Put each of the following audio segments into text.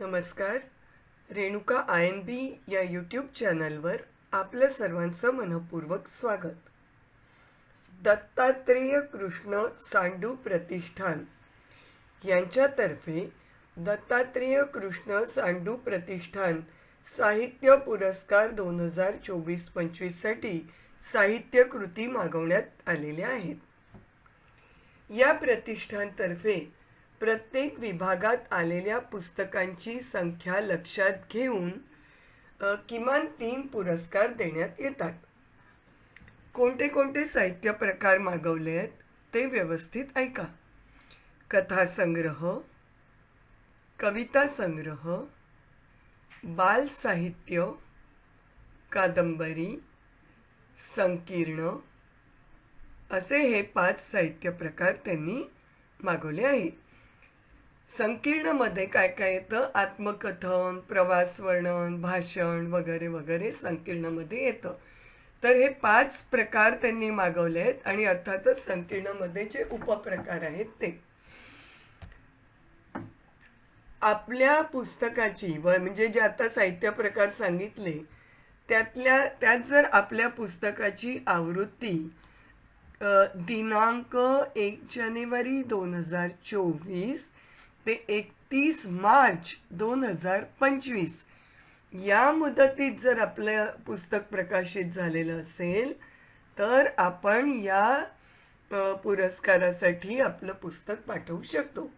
नमस्कार. Renuka I N बी या YouTube चॅनलवर आपलं सर्वांचं मनपूर्वक स्वागत. दत्तात्रेय कृष्ण सांडू प्रतिष्ठान यांच्यातर्फे दत्तात्रेय कृष्ण सांडू प्रतिष्ठान साहित्य पुरस्कार दोन हजार चोवीस पंचवीससाठी साहित्य कृती मागवण्यात आलेल्या आहेत. या प्रतिष्ठानतर्फे प्रत्येक विभागात आलेल्या पुस्तकांची संख्या लक्षात घेऊन किमान तीन पुरस्कार देण्यात येतात. कोणते कोणते साहित्य प्रकार मागवले आहेत ते व्यवस्थित ऐका. कथासंग्रह कविता संग्रह बाल साहित्य कादंबरी संकीर्ण असे हे पाच साहित्य प्रकार त्यांनी मागवले आहेत. संकीर्णमध्ये काय काय येतं? आत्मकथन प्रवास वर्णन भाषण वगैरे वगैरे संकीर्णमध्ये येतं. तर हे पाच प्रकार त्यांनी मागवले आहेत आणि अर्थातच संकीर्णमध्ये जे उपप्रकार आहेत ते. आपल्या पुस्तकाची व म्हणजे जे आता साहित्य प्रकार सांगितले त्यातल्या त्यात जर आपल्या पुस्तकाची आवृत्ती दिनांक एक जानेवारी दोन हजार चोवीस ते एकतीस मार्च दोन हजार पंचवीस. या मुदतीत जर आपलं पुस्तक प्रकाशित झालेलं असेल तर आपण या पुरस्कारासाठी आपलं पुस्तक पाठवू शकतो.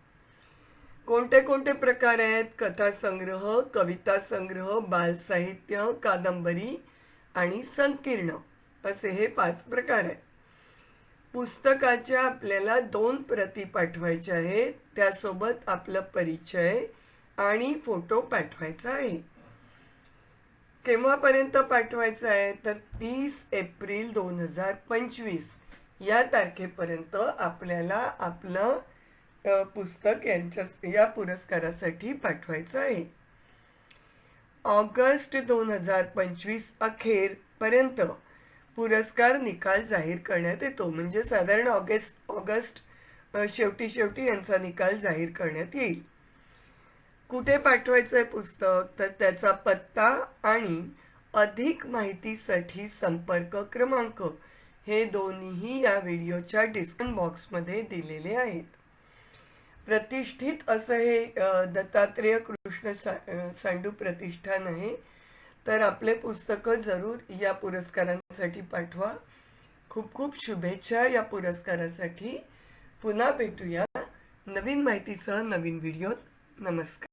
कोणते कोणते प्रकार आहेत? कथासंग्रह कविता संग्रह बालसाहित्य कादंबरी आणि संकीर्ण असे हे पाच प्रकार आहेत. पुस्तकाच्या आपल्याला दोन प्रती पाठवायच्या आहेत. त्यासोबत आपला परिचय आणि फोटो पाठवायचा आहे. केव्हापर्यंत पाठवायचं आहे? तर तीस एप्रिल दोन हजार पंचवीस. या तारखेपर्यंत आपल्याला आपलं पुस्तक यांच्या या पुरस्कारासाठी पाठवायचं आहे. ऑगस्ट दोन हजार पंचवीस अखेरपर्यंत पुरस्कार निकाल जाहीर करण्यात येतो. म्हणजे साधारण ऑगस्ट ऑगस्ट शेवटी शेवटी यांचा निकाल जाहीर करण्यात येईल. कुठे पाठवायचं आहे पुस्तक? तर त्याचा पत्ता आणि अधिक माहितीसाठी संपर्क क्रमांक हे दोन्हीही या व्हिडिओच्या डिस्कन बॉक्समध्ये दिलेले आहेत. प्रतिष्ठित असं हे दत्तात्रेय कृष्ण सांडू प्रतिष्ठान आहे. तर आपले पुस्तकं जरूर या पुरस्कारांसाठी पाठवा. खूप खूप शुभेच्छा या पुरस्कारासाठी. पुन्हा भेटूया नवीन माहितीसह नवीन व्हिडिओत. नमस्कार.